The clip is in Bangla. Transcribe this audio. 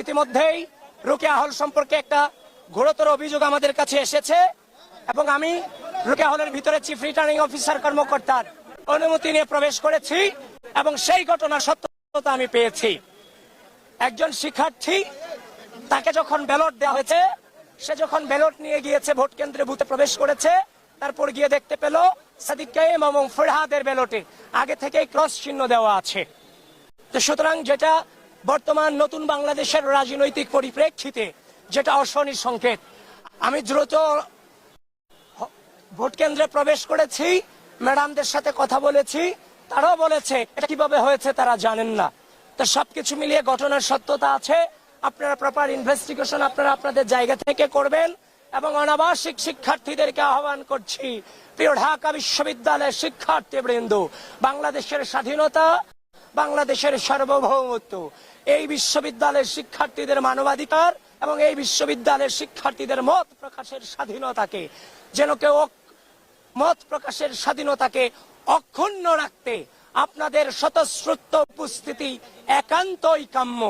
ইতিমধ্যেই রোকেয়া হল সম্পর্কে একটা ঘোরতর অভিযোগ আমাদের কাছে এসেছে এবং আমি রোকেয়া হলের ভিতরে চিফ রিটার্নিং অফিসার কর্মকর্তার অনুমতি নিয়ে প্রবেশ করেছি এবং সেই ঘটনার সত্যতা আমি পেয়েছি। একজন শিক্ষার্থী তাকে যখন ব্যালট দেওয়া হয়েছে, সে যখন ব্যালট নিয়ে গিয়েছে, ভোট কেন্দ্রে বুথে প্রবেশ করেছে, তারপর গিয়ে দেখতে পেল সাদিক এবং ফরহাদের ব্যালটে আগে থেকেই ক্রস চিহ্ন দেওয়া আছে। তো সুতরাং যেটা বর্তমান নতুন বাংলাদেশের রাজনৈতিক পরিপ্রেক্ষিতে যেটা অশনি সংকেত। আমি দ্রুত ভোট কেন্দ্রে প্রবেশ করেছি, ম্যাডামদের সাথে কথা বলেছি, তারাও বলেছে, এটা কীভাবে হয়েছে তারা জানেন না। তো সবকিছু মিলিয়ে ঘটনার সত্যতা আছে, আপনারা প্রপার ইনভেস্টিগেশন আপনারা আপনাদের জায়গা থেকে করবেন এবং অনাবাসিক শিক্ষার্থীদেরকে আহ্বান করছি। প্রিয় ঢাকা বিশ্ববিদ্যালয়ের শিক্ষার্থীবৃন্দ, বাংলাদেশের স্বাধীনতা বাংলাদেশের সার্বভৌমত্ব। এই বিশ্ববিদ্যালয়ের শিক্ষার্থীদের মানবাধিকার এবং এই বিশ্ববিদ্যালয়ের শিক্ষার্থীদের মত প্রকাশের স্বাধীনতাকে, যেন কেউ মত প্রকাশের স্বাধীনতাকে অক্ষুণ্ণ রাখতে আপনাদের স্বতঃস্ফূর্ত উপস্থিতি একান্তই কাম্য।